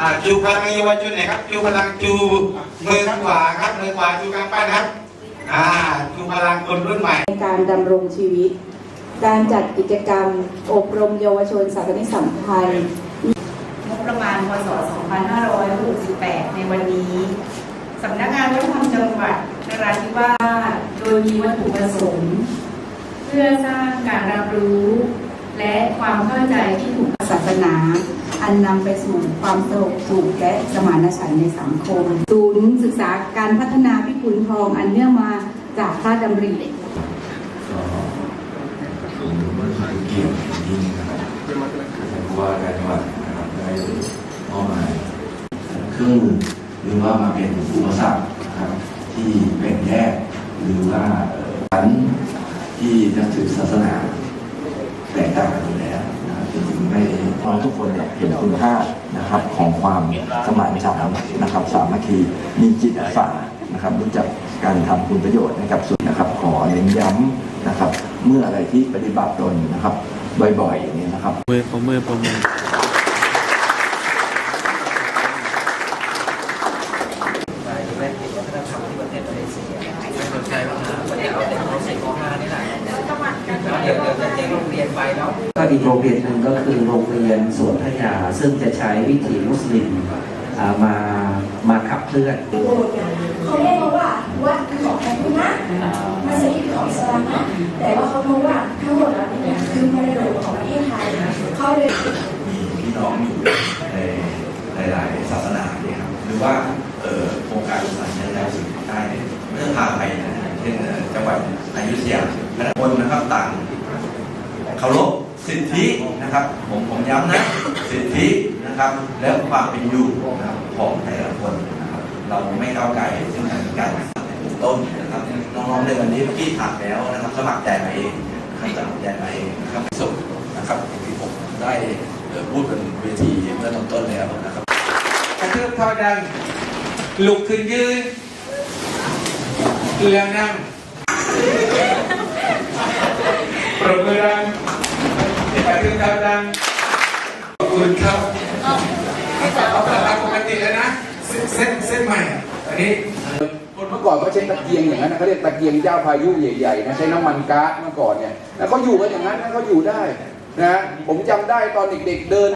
อ่าจูพลังเยาวชนหน่อยครับจูพลังจูมือขวาครับมือขวาจูกลางปั้นครับอ่าจูพลังคนรุ่นใหม่ ในการดำรงชีวิต การจัดกิจกรรม อบรมเยาวชนสากลสัมพันธ์งบประมาณพศ 2568 ในวันนี้สำนักงานวัฒนธรรมจังหวัดนราธิวาสโดยมีวัตถุประสงค์เพื่อสร้างการรับรู้ และความเข้าใจที่ถูกศาสนา อันนำไปสู่ความสงบสุขและสมานฉันท์ในสังคม ศูนย์ศึกษาการพัฒนาพิกุลทองอันเนื่องมาจากพระดำริก็ผมว่าทางเกี่ยวอย่างยิ่งนะครับท่านผู้ว่าการจังหวัดนะครับได้มอบหมายเครื่องมือหรือว่ามาเป็นอุปสรรคนะครับที่แบ่งแยกหรือว่าเอ่อชั้นที่นับถือศาสนาแตกต่างกัน ๆไม่ของทุกคนเนี่ยเห็นคุณค่านะครับของความสมานฉันท์นะครับสามัคคีมีจิตอาสานะครับรู้จักการทำคุณประโยชน์ให้กับส่วนนะครับขอเน้นย้ำนะครับ เมื่ออะไรที่ปฏิบัติตนนะครับบ่อยๆอย่างนี้นะครับมือประมือประมือ ไปแวะเห็นวัฒนธรรมที่ประเทศมาเลเซียไม่สนใจว่าวันนี้เอาแต่ม .4 ม .5 นี่แหละเดี๋ยวเดี๋ยวจะ แจ้งโรงเรียนไปแล้วก็อีกโรงเรียนหนึ่งก็คือโรงเรียนสวนพระยาซึ่งจะใช้วิถีมุสลิมอ่ามามาขับเคลื่อนเขาไม่รู้ว่าวัดคือของใครคุณนะมัสยิดของอิสลามนะแต่ว่าเขารู้ว่าทั้งหมดแล้วเนี่ยคือมรดกของประเทศไทยเขาเลยมีพี่น้องอยู่ในหลายๆศาสนาเนี่ยครับหรือว่าเอ่อโครงการสายในดาวสิงห์ใต้เนี่ยเมื่อพาไปนะเช่นเอ่อจังหวัดอยุธยาและคนนะครับต่าง เคารพสิทธินะครับ ผมผมย้ำนะสิทธินะครับ และความเป็นอยู่นะครับของแต่ละคนนะครับ เราไม่ก้าวไก่ซึ่งกันและกันเป็นต้นนะครับน้องๆในวันนี้เมื่อกี้ถามแล้วนะครับ สมัครใจมาเองนะครับสมัครใจมาเองนะครับสุดนะครับอย่างที่ผมได้เอ่อพูดบนเวทีเมื่อตอนต้นแล้วนะครับกระทืบเท้าดังลุกขึ้นยืนแล้วนั่งปรบมือดังกระังขอบคุณครับเอาตามปกติแล้วนะเส้นเส้นเส้นใหม่อันนี้คนเมื่อก่อนเขาใช้ตะเกียงอย่างนั้นนะเขาเรียกตะเกียงเจ้าพายุใหญ่ๆนะใช้น้ำมันก๊าซเมื่อก่อนเนี่ยแล้วเขาอยู่กันอย่างนั้นนะเขาอยู่ได้นะผมจำได้ตอนเด็กๆเดิน